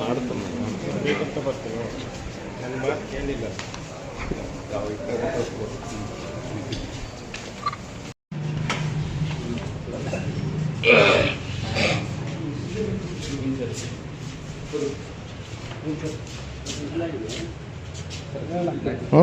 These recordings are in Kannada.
ಮಾಡ್ತಾನೆ ಬೇಕಂತ ಬರ್ತೀವಿ ನನ್ನ ಮಾತು ಕೇಳಿಲ್ಲ ಹ್ಞೂ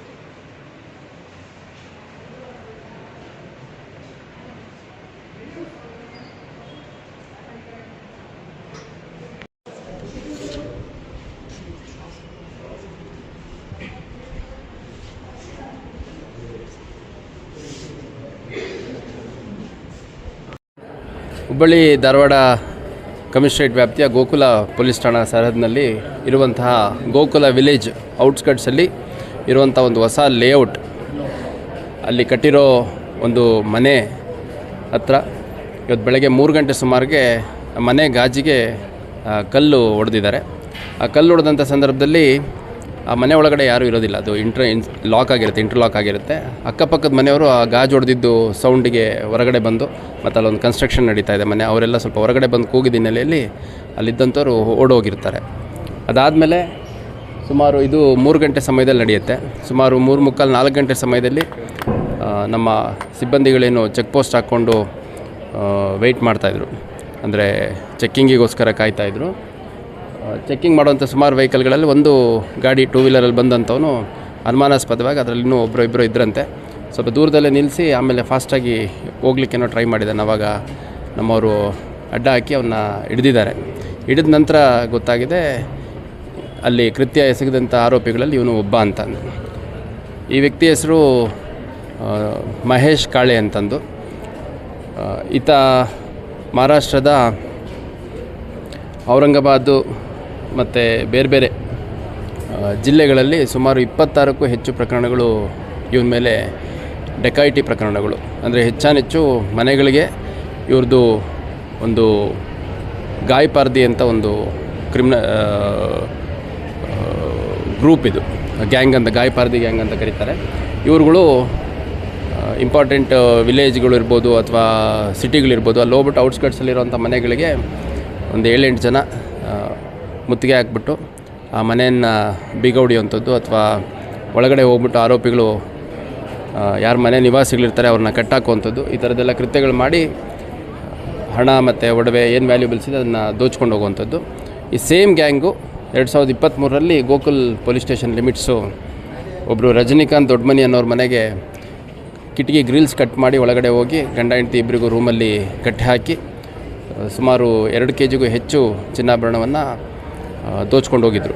ಹುಬ್ಬಳ್ಳಿ ಧಾರವಾಡ ಕಮಿಷನರೇಟ್ ವ್ಯಾಪ್ತಿಯ ಗೋಕುಲ ಪೊಲೀಸ್ ಠಾಣಾ ಸರಹದ್ನಲ್ಲಿ ಇರುವಂತಹ ಗೋಕುಲ ವಿಲೇಜ್ ಔಟ್ಸ್ಕಟ್ಸಲ್ಲಿ ಇರುವಂಥ ಒಂದು ಹೊಸ ಲೇಔಟ್. ಅಲ್ಲಿ ಕಟ್ಟಿರೋ ಒಂದು ಮನೆ ಹತ್ರ ಇವತ್ತು ಬೆಳಗ್ಗೆ ಮೂರು ಗಂಟೆ ಸುಮಾರಿಗೆ ಮನೆ ಗಾಜಿಗೆ ಕಲ್ಲು ಹೊಡೆದಿದ್ದಾರೆ ಆ ಕಲ್ಲು ಹೊಡೆದಂಥ ಸಂದರ್ಭದಲ್ಲಿ ಆ ಮನೆ ಒಳಗಡೆ ಯಾರೂ ಇರೋದಿಲ್ಲ. ಅದು ಇಂಟ್ರ ಇನ್ ಲಾಕ್ ಆಗಿರುತ್ತೆ ಇಂಟರ್ಲಾಕ್ ಆಗಿರುತ್ತೆ. ಅಕ್ಕಪಕ್ಕದ ಮನೆಯವರು ಆ ಗಾಜು ಹೊಡೆದಿದ್ದು ಸೌಂಡಿಗೆ ಹೊರಗಡೆ ಬಂದು, ಮತ್ತು ಅಲ್ಲೊಂದು ಕನ್ಸ್ಟ್ರಕ್ಷನ್ ನಡೀತಾ ಇದೆ ಮನೆ. ಅವರೆಲ್ಲ ಸ್ವಲ್ಪ ಹೊರಗಡೆ ಬಂದು ಕೂಗಿದ ಹಿನ್ನೆಲೆಯಲ್ಲಿ ಅಲ್ಲಿದ್ದಂಥವ್ರು ಓಡೋಗಿರ್ತಾರೆ. ಅದಾದಮೇಲೆ ಸುಮಾರು ಇದು ಮೂರು ಗಂಟೆ ಸಮಯದಲ್ಲಿ ನಡೆಯುತ್ತೆ. ಸುಮಾರು ಮೂರು ಮುಕ್ಕಾಲು ನಾಲ್ಕು ಗಂಟೆ ಸಮಯದಲ್ಲಿ ನಮ್ಮ ಸಿಬ್ಬಂದಿಗಳೇನು ಚೆಕ್ ಪೋಸ್ಟ್ ಹಾಕ್ಕೊಂಡು ವೆಯ್ಟ್ ಮಾಡ್ತಾಯಿದ್ರು ಅಂದರೆ ಚೆಕ್ಕಿಂಗಿಗೋಸ್ಕರ ಕಾಯ್ತಾಯಿದ್ರು ಚೆಕ್ಕಿಂಗ್ ಮಾಡುವಂಥ ಸುಮಾರು ವೆಹಿಕಲ್ಗಳಲ್ಲಿ ಒಂದು ಗಾಡಿ ಟೂ ವೀಲರಲ್ಲಿ ಬಂದಂಥವನು ಅನುಮಾನಾಸ್ಪದವಾಗಿ ಅದರಲ್ಲಿ ಇನ್ನೂ ಒಬ್ಬರು ಇಬ್ಬರು ಇದ್ರಂತೆ. ಸ್ವಲ್ಪ ದೂರದಲ್ಲೇ ನಿಲ್ಲಿಸಿ ಆಮೇಲೆ ಫಾಸ್ಟಾಗಿ ಹೋಗ್ಲಿಕ್ಕೇನೋ ಟ್ರೈ ಮಾಡಿದ್ದಾನೆ ಅವಾಗ ನಮ್ಮವರು ಅಡ್ಡ ಹಾಕಿ ಅವನ್ನ ಹಿಡಿದಿದ್ದಾರೆ. ಹಿಡಿದ ನಂತರ ಗೊತ್ತಾಗಿದೆ ಅಲ್ಲಿ ಕೃತ್ಯ ಎಸಗಿದಂಥ ಆರೋಪಿಗಳಲ್ಲಿ ಇವನು ಒಬ್ಬ ಅಂತಂದು ಈ ವ್ಯಕ್ತಿ ಹೆಸರು ಮಹೇಶ್ ಕಾಳೆ ಅಂತಂದು. ಈತ ಮಹಾರಾಷ್ಟ್ರದ ಔರಂಗಾಬಾದು ಮತ್ತು ಬೇರೆ ಬೇರೆ ಜಿಲ್ಲೆಗಳಲ್ಲಿ ಸುಮಾರು ಇಪ್ಪತ್ತಾರಕ್ಕೂ ಹೆಚ್ಚು ಪ್ರಕರಣಗಳು ಇವನ ಮೇಲೆ ಡೆಕಾಯಿಟಿ ಪ್ರಕರಣಗಳು. ಅಂದರೆ ಹೆಚ್ಚಾನೆಚ್ಚು ಮನೆಗಳಿಗೆ ಇವ್ರದ್ದು ಒಂದು ಗಾಯಪಾರ್ದಿ ಅಂತ ಒಂದು ಕ್ರಿಮಿನ ಗ್ರೂಪ್ ಇದು. ಗ್ಯಾಂಗ್ ಅಂತ ಗಾಯಪಾರ್ದಿ ಗ್ಯಾಂಗ್ ಅಂತ ಕರೀತಾರೆ. ಇವ್ರುಗಳು ಇಂಪಾರ್ಟೆಂಟ್ ವಿಲೇಜ್ಗಳು ಇರ್ಬೋದು ಅಥವಾ ಸಿಟಿಗಳಿರ್ಬೋದು ಅಲ್ಲಿ ಹೋಗ್ಬಿಟ್ಟು ಔಟ್ಸ್ಕಟ್ಸಲ್ಲಿರುವಂಥ ಮನೆಗಳಿಗೆ ಒಂದು ಏಳೆಂಟು ಜನ ಮುತ್ತಿಗೆ ಹಾಕ್ಬಿಟ್ಟು ಆ ಮನೆಯನ್ನು ಬೀಗ ಹೊಡಿಯುವಂಥದ್ದು ಅಥವಾ ಒಳಗಡೆ ಹೋಗ್ಬಿಟ್ಟು ಆರೋಪಿಗಳು ಯಾರ ಮನೆ ನಿವಾಸಿಗಳಿರ್ತಾರೆ ಅವ್ರನ್ನ ಕಟ್ಟಾಕುವಂಥದ್ದು, ಈ ಥರದ್ದೆಲ್ಲ ಕೃತ್ಯಗಳು ಮಾಡಿ ಹಣ ಮತ್ತು ಒಡವೆ ಏನು ವ್ಯಾಲ್ಯೂಬಲ್ಸ್ ಇದೆ ಅದನ್ನು ದೋಚ್ಕೊಂಡು ಹೋಗುವಂಥದ್ದು. ಈ ಸೇಮ್ ಗ್ಯಾಂಗು ಎರಡು ಸಾವಿರದ ಇಪ್ಪತ್ತ್ಮೂರರಲ್ಲಿ ಗೋಕುಲ್ ಪೊಲೀಸ್ ಸ್ಟೇಷನ್ ಲಿಮಿಟ್ಸು ಒಬ್ಬರು ರಜನಿಕಾಂತ್ ದೊಡ್ಡಮನಿ ಅನ್ನೋರ ಮನೆಗೆ ಕಿಟಕಿ ಗ್ರಿಲ್ಸ್ ಕಟ್ ಮಾಡಿ ಒಳಗಡೆ ಹೋಗಿ ಗಂಡ ಹೆಂಡತಿ ಇಬ್ಬರಿಗೂ ರೂಮಲ್ಲಿ ಕಟ್ಟಿ ಹಾಕಿ ಸುಮಾರು ಎರಡು ಕೆ ಜಿಗೂ ಹೆಚ್ಚು ಚಿನ್ನಾಭರಣವನ್ನು ದೋಚ್ಕೊಂಡು ಹೋಗಿದ್ರು